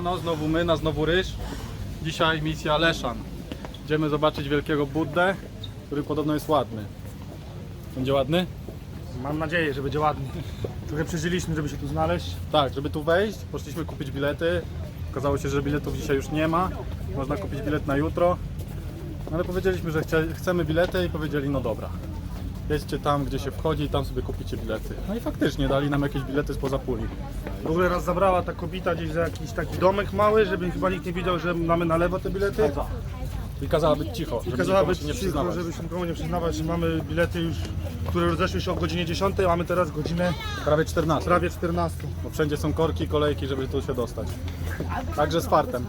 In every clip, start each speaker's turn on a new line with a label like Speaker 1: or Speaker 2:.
Speaker 1: Siemano, znowu my, na znowu Ryż. Dzisiaj misja Leszan. Idziemy zobaczyć wielkiego Buddę, który podobno jest ładny. Będzie ładny?
Speaker 2: Mam nadzieję, że będzie ładnie. Trochę przeżyliśmy, żeby się tu znaleźć.
Speaker 1: Tak, żeby tu wejść, poszliśmy kupić bilety. Okazało się, że biletów dzisiaj już nie ma. Można kupić bilet na jutro. No Ale powiedzieliśmy, że chcemy bilety i powiedzieli, no dobra. Jedźcie tam, gdzie się wchodzi i tam sobie kupicie bilety. No i faktycznie dali nam jakieś bilety spoza puli.
Speaker 2: W ogóle raz zabrała ta kobieta gdzieś za jakiś taki domek mały, żeby chyba nikt nie wiedział, że mamy na lewo te bilety.
Speaker 1: I kazała być cicho,
Speaker 2: I
Speaker 1: żeby
Speaker 2: kazała
Speaker 1: nikomu
Speaker 2: być
Speaker 1: się nie
Speaker 2: cicho,
Speaker 1: przyznawać.
Speaker 2: żeby się nikomu nie przyznawać, że mamy bilety już, które rozeszły się o godzinie 10, a mamy teraz godzinę
Speaker 1: Prawie 14.
Speaker 2: prawie 14.
Speaker 1: Bo wszędzie są korki, kolejki, żeby tu się dostać. Także z fartem.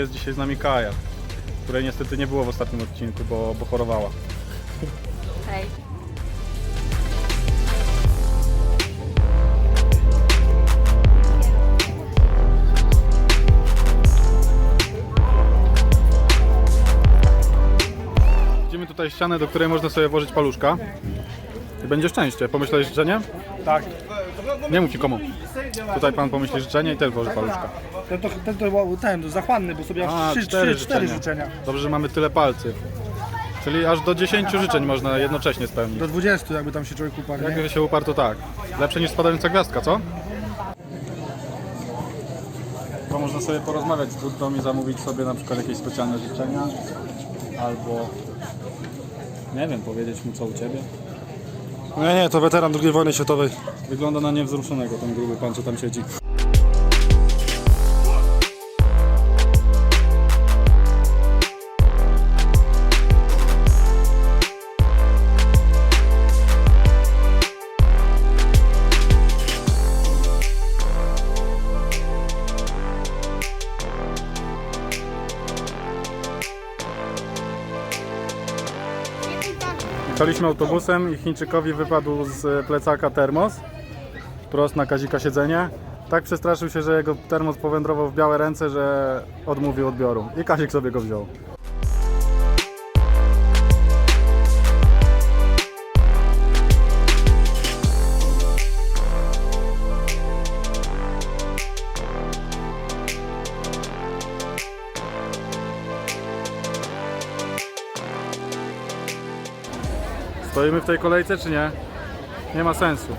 Speaker 1: Jest dzisiaj z nami Kaja, której niestety nie było w ostatnim odcinku, bo, bo chorowała.
Speaker 3: Hej.
Speaker 1: Widzimy tutaj ścianę, do której można sobie włożyć paluszka. I będzie szczęście. Pomyślałeś życzenie?
Speaker 2: Tak.
Speaker 1: Nie mów nikomu. Tutaj pan pomyśli życzenie i też włoży paluszka.
Speaker 2: Ten to, ten to był ten, zachłanny, bo sobie
Speaker 1: A,
Speaker 2: aż trzy,
Speaker 1: cztery
Speaker 2: trzy, cztery
Speaker 1: życzenia.
Speaker 2: życzenia.
Speaker 1: Dobrze, że mamy tyle palcy. Czyli aż do 10 życzeń można jednocześnie spełnić.
Speaker 2: Do 20 jakby tam się człowiek uparł, nie?
Speaker 1: Jak się uparł, to tak. Lepsze niż spadająca gwiazdka, co? To można sobie porozmawiać z Buddą i zamówić sobie na przykład jakieś specjalne życzenia. Albo... Nie wiem, powiedzieć mu co u Ciebie.
Speaker 2: Nie, nie, to weteran II wojny światowej.
Speaker 1: Wygląda na niewzruszonego ten gruby pan, co tam siedzi. Jechaliśmy autobusem i Chińczykowi wypadł z plecaka termos wprost na Kazika siedzenie. Tak przestraszył się, że jego termos powędrował w białe ręce, że odmówił odbioru. I Kazik sobie go wziął. Stoimy w tej kolejce czy nie? Nie ma sensu.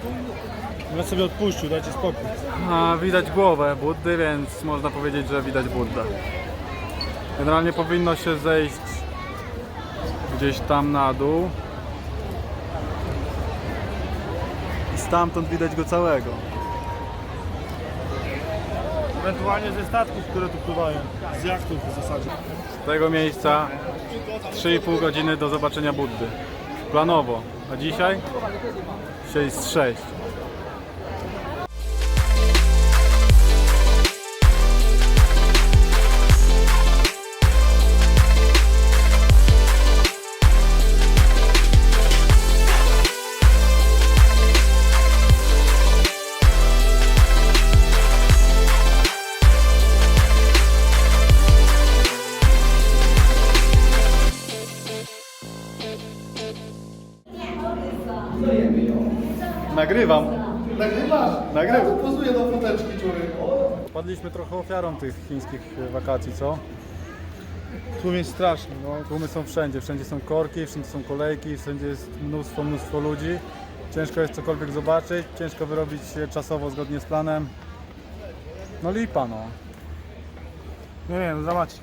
Speaker 2: Ja sobie odpuścił, dajcie spokój.
Speaker 1: A, widać głowę Buddy, więc można powiedzieć, że widać Buddę. Generalnie powinno się zejść gdzieś tam na dół. I stamtąd widać go całego.
Speaker 2: Ewentualnie ze statków, które tu pływają. Z jachtów w zasadzie.
Speaker 1: Z tego miejsca 3,5 godziny do zobaczenia Buddy. Planowo. A dzisiaj? Dzisiaj jest 6. Nagrywam.
Speaker 4: Nagrywasz?
Speaker 1: Nagrywam.
Speaker 4: Ja tu pozuję do foteczki człowiek.
Speaker 1: Padliśmy trochę ofiarą tych chińskich wakacji, co?
Speaker 2: Tłum jest straszny, no.
Speaker 1: Tłumy są wszędzie, wszędzie są korki, wszędzie są kolejki, wszędzie jest mnóstwo, mnóstwo ludzi. Ciężko jest cokolwiek zobaczyć, ciężko wyrobić się czasowo zgodnie z planem. No lipa no.
Speaker 2: Nie, nie, no zobaczcie.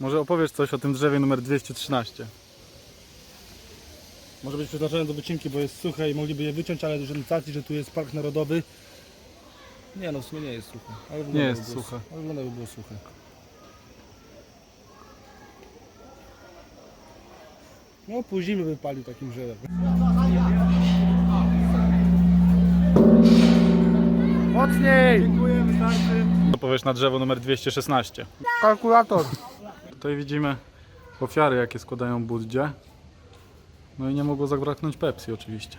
Speaker 1: Może opowiesz coś o tym drzewie numer 213.
Speaker 2: Może być przeznaczone do wycinki, bo jest suche i mogliby je wyciąć, ale z racji, że tu jest park narodowy. Nie no, w sumie nie jest suche. Ale
Speaker 1: Nie
Speaker 2: wygląda,
Speaker 1: jest
Speaker 2: by było-
Speaker 1: suche.
Speaker 2: Ale wygląda by było suche. No pół zimy wypalił takim drzewem. Mocniej!
Speaker 1: Co powiesz na drzewo numer 216?
Speaker 2: Kalkulator.
Speaker 1: Tutaj widzimy ofiary, jakie składają Buddzie. No i nie mogło zabraknąć Pepsi oczywiście.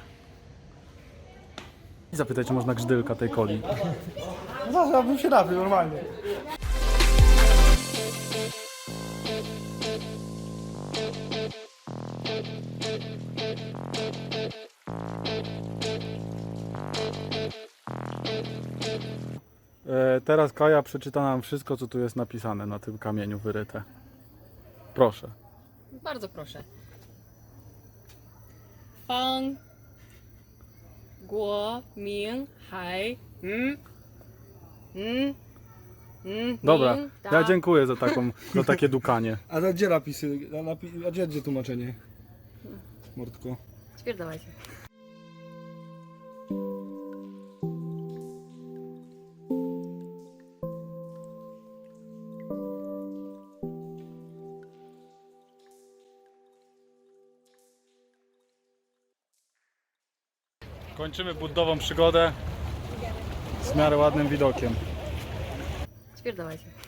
Speaker 1: Zapytać, czy można grzdylka tej coli.
Speaker 2: No, ja bym się napił normalnie.
Speaker 1: E, teraz Kaja przeczyta nam wszystko, co tu jest napisane na tym kamieniu wyryte. Proszę.
Speaker 3: Bardzo proszę. Fang Guo Ming Hai mm, mm, mm,
Speaker 1: Dobra,
Speaker 3: Ming,
Speaker 1: ja dziękuję za, taką, za takie dukanie.
Speaker 2: A to gdzie napisy? A, napi... A gdzie, gdzie tłumaczenie? Mordko.
Speaker 3: Spierdalajcie.
Speaker 1: Kończymy buddową przygodę z miarę ładnym widokiem.
Speaker 3: Spierdalajcie.